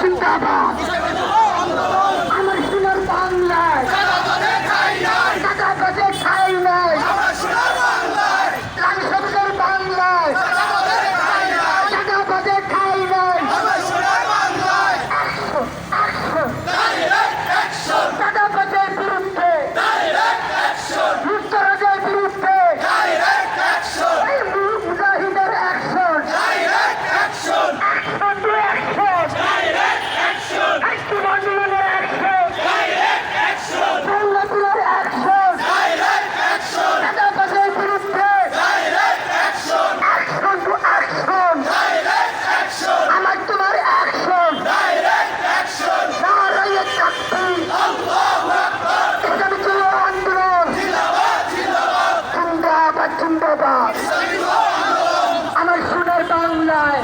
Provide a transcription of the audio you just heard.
听到吗 আমার সোনার বাংলায়